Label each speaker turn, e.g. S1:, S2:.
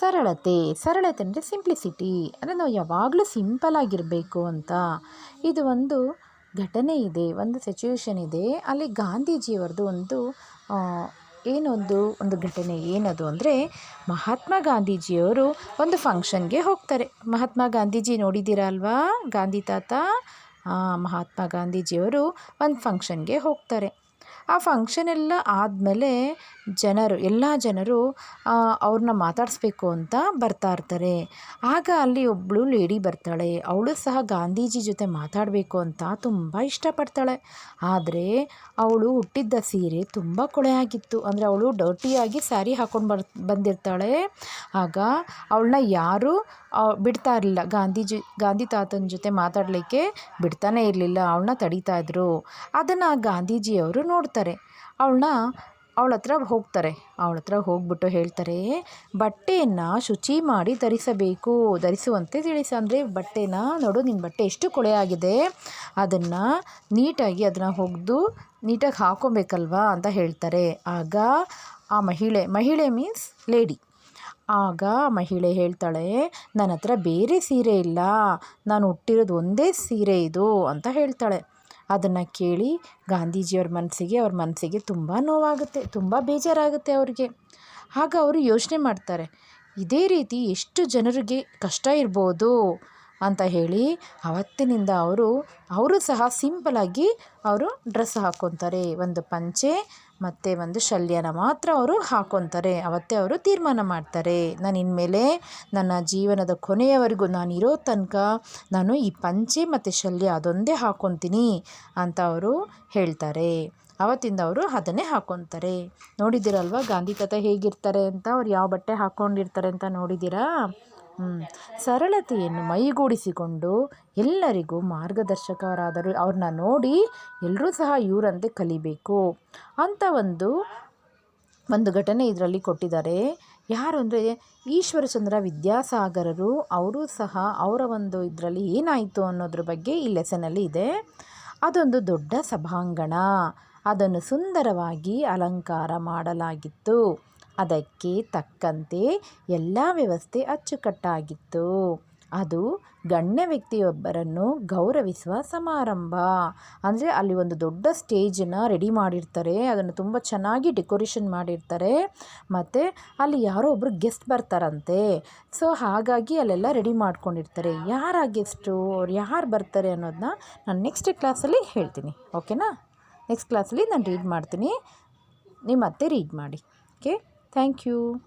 S1: ಸರಳತೆ ಸರಳತೆ ಅಂದರೆ ಸಿಂಪ್ಲಿಸಿಟಿ ಅಂದರೆ ನಾವು ಯಾವಾಗಲೂ ಸಿಂಪಲ್ ಆಗಿರಬೇಕು ಅಂತ. ಇದು ಒಂದು ಘಟನೆ ಇದೆ, ಒಂದು ಸಿಚುವೇಶನ್ ಇದೆ. ಅಲ್ಲಿ ಗಾಂಧೀಜಿಯವ್ರದ್ದು ಒಂದು ಏನೊಂದು, ಒಂದು ಘಟನೆ ಏನದು ಅಂದರೆ ಮಹಾತ್ಮ ಗಾಂಧೀಜಿಯವರು ಒಂದು ಫಂಕ್ಷನ್ಗೆ ಹೋಗ್ತಾರೆ. ಮಹಾತ್ಮ ಗಾಂಧೀಜಿ ನೋಡಿದ್ದೀರ ಅಲ್ವಾ? ಗಾಂಧಿ ತಾತ ಮಹಾತ್ಮ ಗಾಂಧೀಜಿಯವರು ಒಂದು ಫಂಕ್ಷನ್ಗೆ ಹೋಗ್ತಾರೆ. ಆ ಫಂಕ್ಷನ್ ಎಲ್ಲ ಆದಮೇಲೆ ಜನರು, ಎಲ್ಲ ಜನರು ಅವ್ರನ್ನ ಮಾತಾಡಿಸ್ಬೇಕು ಅಂತ ಬರ್ತಾ ಇರ್ತಾರೆ. ಆಗ ಅಲ್ಲಿ ಒಬ್ಬಳು ಲೇಡಿ ಬರ್ತಾಳೆ. ಅವಳು ಸಹ ಗಾಂಧೀಜಿ ಜೊತೆ ಮಾತಾಡಬೇಕು ಅಂತ ತುಂಬ ಇಷ್ಟಪಡ್ತಾಳೆ. ಆದರೆ ಅವಳು ಹುಟ್ಟಿದ್ದ ಸೀರೆ ತುಂಬ ಕೊಳೆಯಾಗಿತ್ತು ಅಂದರೆ ಅವಳು ಡರ್ಟಿಯಾಗಿ ಸ್ಯಾರಿ ಹಾಕ್ಕೊಂಡು ಬರ್ ಬಂದಿರ್ತಾಳೆ. ಆಗ ಅವಳನ್ನ ಯಾರೂ ಬಿಡ್ತಾ ಇರಲಿಲ್ಲ. ಗಾಂಧೀಜಿ, ಗಾಂಧಿ ತಾತನ ಜೊತೆ ಮಾತಾಡಲಿಕ್ಕೆ ಬಿಡ್ತಾನೇ ಇರಲಿಲ್ಲ. ಅವಳನ್ನ ತಡೀತಾ ಇದ್ದರು ಅದನ್ನು ಗಾಂಧೀಜಿಯವರು ನೋಡ್ತಾರೆ. ಅವಳನ್ನ ಅವಳ ಹತ್ರ ಹೋಗ್ತಾರೆ. ಅವಳ ಹತ್ರ ಹೋಗ್ಬಿಟ್ಟು ಹೇಳ್ತಾರೆ, ಬಟ್ಟೆಯನ್ನು ಶುಚಿ ಮಾಡಿ ಧರಿಸಬೇಕು. ಧರಿಸುವಂತೆ ತಿಳಿಸಿ. ಅಂದರೆ, ಬಟ್ಟೆನ ನೋಡು ನಿನ್ನ ಬಟ್ಟೆ ಎಷ್ಟು ಕೊಳೆಯಾಗಿದೆ ಅದನ್ನು ನೀಟಾಗಿ ಅದನ್ನು ಒಗ್ದು ನೀಟಾಗಿ ಹಾಕ್ಕೊಬೇಕಲ್ವಾ ಅಂತ ಹೇಳ್ತಾರೆ. ಆಗ ಆ ಮಹಿಳೆ ಮಹಿಳೆ ಮೀನ್ಸ್ ಲೇಡಿ ಆಗ ಮಹಿಳೆ ಹೇಳ್ತಾಳೆ ನನ್ನ ಹತ್ರ ಬೇರೆ ಸೀರೆ ಇಲ್ಲ, ನಾನು ಹುಟ್ಟಿರೋದು ಒಂದೇ ಸೀರೆ ಇದು ಅಂತ ಹೇಳ್ತಾಳೆ. ಅದನ್ನು ಕೇಳಿ ಗಾಂಧೀಜಿಯವ್ರ ಮನಸ್ಸಿಗೆ, ಅವ್ರ ಮನಸ್ಸಿಗೆ ತುಂಬ ನೋವಾಗುತ್ತೆ, ತುಂಬ ಬೇಜಾರಾಗುತ್ತೆ ಅವ್ರಿಗೆ. ಆಗ ಅವರು ಯೋಚನೆ ಮಾಡ್ತಾರೆ, ಇದೇ ರೀತಿ ಎಷ್ಟು ಜನರಿಗೆ ಕಷ್ಟ ಇರ್ಬೋದು ಅಂತ ಹೇಳಿ ಅವತ್ತಿನಿಂದ ಅವರು ಅವರು ಸಹ ಸಿಂಪಲಾಗಿ ಅವರು ಡ್ರೆಸ್ ಹಾಕ್ಕೊತಾರೆ ಒಂದು ಪಂಚೆ ಮತ್ತು ಒಂದು ಶಲ್ಯನ ಮಾತ್ರ ಅವರು ಹಾಕೊತಾರೆ. ಅವತ್ತೇ ಅವರು ತೀರ್ಮಾನ ಮಾಡ್ತಾರೆ. ನಾನು ಇನ್ಮೇಲೆ ನನ್ನ ಜೀವನದ ಕೊನೆಯವರೆಗೂ ನಾನು ಇರೋ ತನಕ ನಾನು ಈ ಪಂಚೆ ಮತ್ತು ಶಲ್ಯ ಅದೊಂದೇ ಹಾಕೊತೀನಿ ಅಂತ ಅವರು ಹೇಳ್ತಾರೆ. ಅವತ್ತಿಂದ ಅವರು ಅದನ್ನೇ ಹಾಕೊತಾರೆ. ನೋಡಿದ್ದೀರಲ್ವ ಗಾಂಧಿ ತಾತ ಹೇಗಿರ್ತಾರೆ ಅಂತ? ಅವ್ರು ಯಾವ ಬಟ್ಟೆ ಹಾಕ್ಕೊಂಡಿರ್ತಾರೆ ಅಂತ ನೋಡಿದ್ದೀರಾ? ಸರಳತೆಯನ್ನು ಮೈಗೂಡಿಸಿಕೊಂಡು ಎಲ್ಲರಿಗೂ ಮಾರ್ಗದರ್ಶಕರಾದರು. ಅವ್ರನ್ನ ನೋಡಿ ಎಲ್ಲರೂ ಸಹ ಇವರಂತೆ ಕಲಿಬೇಕು. ಅಂತ ಒಂದು ಒಂದು ಘಟನೆ ಇದರಲ್ಲಿ ಕೊಟ್ಟಿದ್ದಾರೆ. ಯಾರು ಅಂದರೆ ಈಶ್ವರಚಂದ್ರ ವಿದ್ಯಾಸಾಗರರು. ಅವರು ಸಹ ಅವರ ಒಂದು ಇದರಲ್ಲಿ ಏನಾಯಿತು ಅನ್ನೋದ್ರ ಬಗ್ಗೆ ಈ ಲೆಸನಲ್ಲಿ ಇದೆ. ಅದೊಂದು ದೊಡ್ಡ ಸಭಾಂಗಣ. ಅದನ್ನು ಸುಂದರವಾಗಿ ಅಲಂಕಾರ ಮಾಡಲಾಗಿತ್ತು. ಅದಕ್ಕೆ ತಕ್ಕಂತೆ ಎಲ್ಲ ವ್ಯವಸ್ಥೆ ಅಚ್ಚುಕಟ್ಟಾಗಿತ್ತು. ಅದು ಗಣ್ಯ ವ್ಯಕ್ತಿಯೊಬ್ಬರನ್ನು ಗೌರವಿಸುವ ಸಮಾರಂಭ. ಅಂದರೆ ಅಲ್ಲಿ ಒಂದು ದೊಡ್ಡ ಸ್ಟೇಜನ್ನು ರೆಡಿ ಮಾಡಿರ್ತಾರೆ, ಅದನ್ನು ತುಂಬ ಚೆನ್ನಾಗಿ ಡೆಕೋರೇಷನ್ ಮಾಡಿರ್ತಾರೆ, ಮತ್ತು ಅಲ್ಲಿ ಯಾರೋ ಒಬ್ಬರು ಗೆಸ್ಟ್ ಬರ್ತಾರಂತೆ. ಸೊ, ಹಾಗಾಗಿ ಅಲ್ಲೆಲ್ಲ ರೆಡಿ ಮಾಡ್ಕೊಂಡಿರ್ತಾರೆ. ಯಾರ ಗೆಸ್ಟು ಅವ್ರು ಯಾರು ಬರ್ತಾರೆ ಅನ್ನೋದನ್ನ ನಾನು ನೆಕ್ಸ್ಟ್ ಕ್ಲಾಸಲ್ಲಿ ಹೇಳ್ತೀನಿ. ಓಕೆನಾ ನೆಕ್ಸ್ಟ್ ಕ್ಲಾಸಲ್ಲಿ ನಾನು ರೀಡ್ ಮಾಡ್ತೀನಿ. ನೀವು ಮತ್ತೆ ರೀಡ್ ಮಾಡಿ. Okay Thank you.